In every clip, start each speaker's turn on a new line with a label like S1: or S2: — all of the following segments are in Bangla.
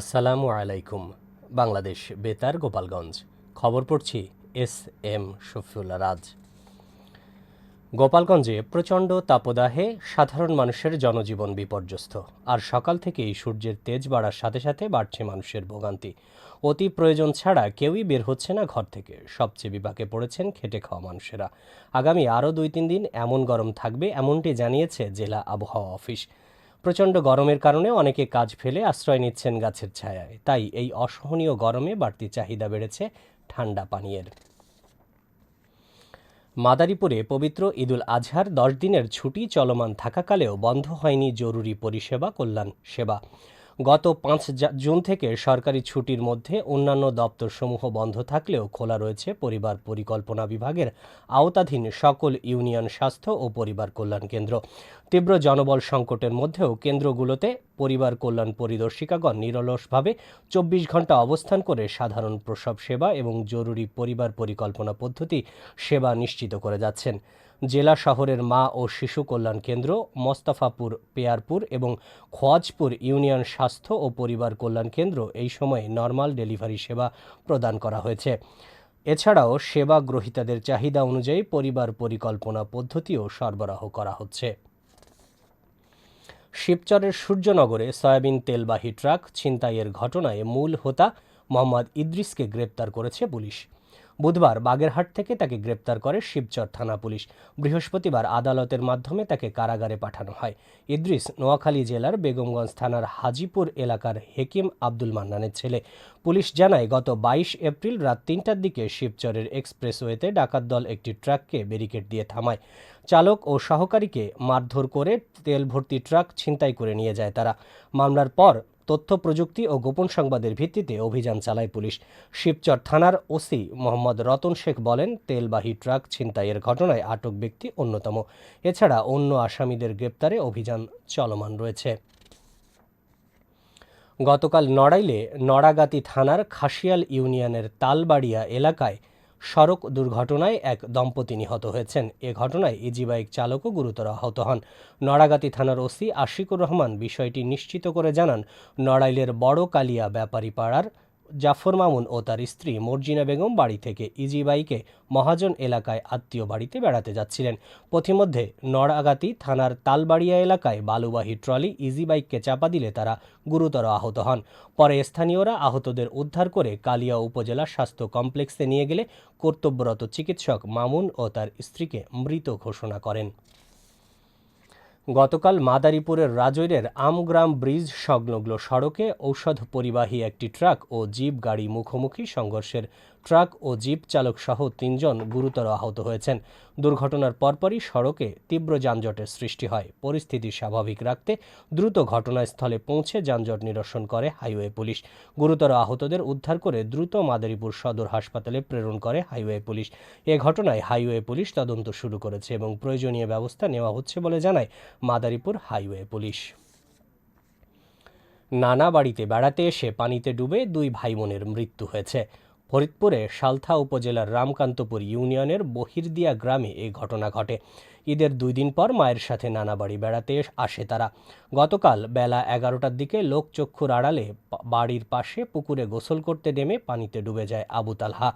S1: আসসালামু আলাইকুম, বাংলাদেশ বেতার, গোপালগঞ্জ। খবর পড়ছি এস এম শফিউল্লা রাজ। গোপালগঞ্জে প্রচণ্ড তাপদাহে সাধারণ মানুষের জনজীবন বিপর্যস্ত, আর সকাল থেকেই সূর্যের তেজ বাড়ার সাথে সাথে বাড়ছে মানুষের ভোগান্তি। অতি প্রয়োজন ছাড়া কেউই বের হচ্ছে না ঘর থেকে, সবচেয়ে বিপাকে পড়েছেন খেটে খাওয়া মানুষেরা। আগামী আরও দুই তিন দিন এমন গরম থাকবে, এমনটি জানিয়েছে জেলা আবহাওয়া অফিস। প্রচণ্ড গরমের কারণে অনেকে কাজ ফেলে আশ্রয় নিচ্ছেন গাছের ছায়ায়। তাই এই অসহনীয় গরমে বাড়তি চাহিদা বেড়েছে ঠান্ডা পানীয়ের। মাদারীপুরে পবিত্র ঈদুল আজহার দশ দিনের ছুটি চলমান থাকাকালেও বন্ধ হয়নি জরুরি পরিষেবা কল্যাণ সেবা। গত পাঁচ জুন থেকে সরকারি ছুটির মধ্যে অন্যান্য দপ্তরসমূহ বন্ধ থাকলেও খোলা রয়েছে পরিবার পরিকল্পনা বিভাগের আওতাধীন সকল ইউনিয়ন স্বাস্থ্য ও পরিবার কল্যাণ কেন্দ্র। তীব্র জনবল সংকটের মধ্যেও কেন্দ্রগুলোতে পরিবার কল্যাণ পরিদর্শিকাগণ নিরলসভাবে চব্বিশ ঘণ্টা অবস্থান করে সাধারণ প্রসব সেবা এবং জরুরি পরিবার পরিকল্পনা পদ্ধতি সেবা নিশ্চিত করে যাচ্ছেন। জেলা শহরের মা ও শিশু কল্যাণ কেন্দ্র, মোস্তাফাপুর, পেয়ারপুর এবং খোয়াজপুর ইউনিয়ন স্বাস্থ্য ও পরিবার কল্যাণ কেন্দ্র এই সময়ে নর্মাল ডেলিভারি সেবা প্রদান করা হয়েছে। এছাড়াও সেবা গ্রহীতাদের চাহিদা অনুযায়ী পরিবার পরিকল্পনা পদ্ধতিও সরবরাহ করা হচ্ছে। শিবচরের সূর্যনগরে সয়াবিন তেলবাহী ট্রাক ছিনতাইয়ের ঘটনায় মূল হোতা মোহাম্মদ ইদ্রিসকে গ্রেপ্তার করেছে পুলিশ। বুধবার বাগেরহাট থেকে তাকে গ্রেপ্তার করে শিবচর থানা পুলিশ। বৃহস্পতিবার আদালতের মাধ্যমে তাকে কারাগারে পাঠানো হয়। ইদ্রিস, নোয়াখালী জেলার বেগমগঞ্জ থানার হাজিপুর এলাকার হেকিম আব্দুল মান্নানের ছেলে। পুলিশ জানায়, গত বাইশ এপ্রিল রাত তিনটার দিকে শিবচরের এক্সপ্রেসওয়েতে ডাকাত দল একটি ট্রাককে ব্যারিকেড দিয়ে থামায়। চালক ও সহকারীকে মারধর করে তেল ভর্তি ট্রাক ছিনতাই করে নিয়ে যায় তারা। মামলার পর তথ্য, প্রযুক্তি ও গোপন সংবাদের ভিত্তিতে অভিযান চালায় পুলিশ। শিবচর থানার ওসি মোহাম্মদ রতন শেখ বলেন, তেলবাহী ট্রাক ছিনতাইয়ের ঘটনায় আটক ব্যক্তি অন্যতম। এছাড়া অন্য আসামিদের গ্রেপ্তারে অভিযান চলমান রয়েছে। গতকাল নড়াইলে নড়াগাতি থানার খাসিয়াল ইউনিয়নের তালবাড়িয়া এলাকায় সড়ক দুর্ঘটনায় এক দম্পতি নিহত হয়েছেন। এ ঘটনায় ইজি বাইক চালকও গুরুতর আহত হন। নড়াগাতি থানার ওসি আশিকুর রহমান বিষয়টি নিশ্চিত করে জানান, নড়াইলের বড় কালিয়া ব্যাপারী পাড়ার জাফর মামুন ও তার স্ত্রী মর্জিনা বেগম বাড়ি থেকে ইজি বাইকে মহাজন এলাকায় আত্মীয় বাড়িতে বেড়াতে যাচ্ছিলেন। পথিমধ্যে নড়াগাতি থানার তালবাড়িয়া এলাকায় বালুবাহী ট্রলি ইজি বাইককে চাপা দিলে তারা গুরুতর আহত হন। পরে স্থানীয়রা আহতদের উদ্ধার করে কালিয়া উপজেলা স্বাস্থ্য কমপ্লেক্সে নিয়ে গেলে কর্তব্যরত চিকিৎসক মামুন ও তার স্ত্রীকে মৃত ঘোষণা করেন। গতকাল মাদারীপুরের রাজৈরের আমগ্রাম ব্রিজ সংলগ্ন সড়কে ঔষধ পরিবাহী একটি ট্রাক ও জিপ গাড়ি মুখোমুখি সংঘর্ষের ট্রাক ও জিপ চালক সহ তিনজন গুরুতর আহত হয়েছেন। দুর্ঘটনার পরপরই সড়কে তীব্র যানজটের সৃষ্টি হয়। পরিস্থিতি স্বাভাবিক রাখতে দ্রুত ঘটনাস্থলে পৌঁছে যানজট নিরসন করে হাইওয়ে পুলিশ। গুরুতর আহতদের উদ্ধার করে দ্রুত মাদারীপুর সদর হাসপাতালে প্রেরণ করে হাইওয়ে পুলিশ। এ ঘটনায় হাইওয়ে পুলিশ তদন্ত শুরু করেছে এবং প্রয়োজনীয় ব্যবস্থা নেওয়া হচ্ছে বলে জানায় মাদারীপুর হাইওয়ে পুলিশ। নানা বাড়িতে বেড়াতে এসে পানিতে ডুবে দুই ভাই বোনের মৃত্যু হয়েছে। ফরিদপুরে সালথা উপজেলার রামকান্তপুর ইউনিয়নের বহিরদিয়া গ্রামে এই ঘটনা ঘটে। ঈদের দুই দিন পর মায়ের সাথে নানা বাড়ি বেড়াতে আসে তারা। গতকাল বেলা এগারোটার দিকে লোকচক্ষুর আড়ালে বাড়ির পাশে পুকুরে গোসল করতে নেমে পানিতে ডুবে যায় আবু তালহা।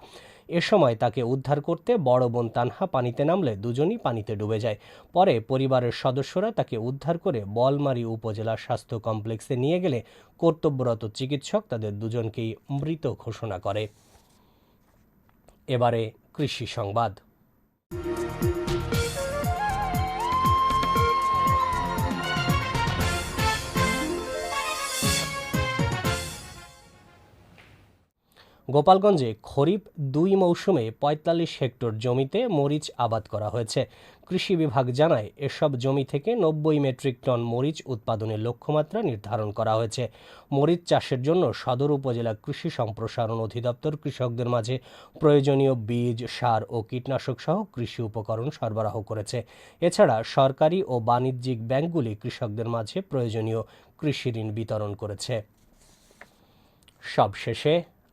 S1: এ সময় তাকে উদ্ধার করতে বড় বোন তানহা পানিতে নামলে দুজনই পানিতে ডুবে যায়। পরে পরিবারের সদস্যরা তাকে উদ্ধার করে বলমারী উপজেলা স্বাস্থ্য কমপ্লেক্সে নিয়ে গেলে কর্তব্যরত চিকিৎসক তাদের দুজনকেই মৃত ঘোষণা করে। এবারে কৃষি সংবাদ। গোপালগঞ্জে খরিফ দুই মৌসুমে পঁয়তাল্লিশ হেক্টর জমিতে মরিচ আবাদ করা হয়েছে। কৃষি বিভাগ জানায়, এসব জমি থেকে নব্বই মেট্রিক টন মরিচ উৎপাদনের লক্ষ্যমাত্রা নির্ধারণ করা হয়েছে। মরিচ চাষের জন্য সদর উপজেলা কৃষি সম্প্রসারণ অধিদপ্তর কৃষকদের মাঝে প্রয়োজনীয় বীজ, সার ও কীটনাশক সহ কৃষি উপকরণ সরবরাহ করেছে। এছাড়া সরকারি ও বাণিজ্যিক ব্যাংকগুলি কৃষকদের মাঝে প্রয়োজনীয় কৃষি ঋণ বিতরণ করেছে। সবশেষে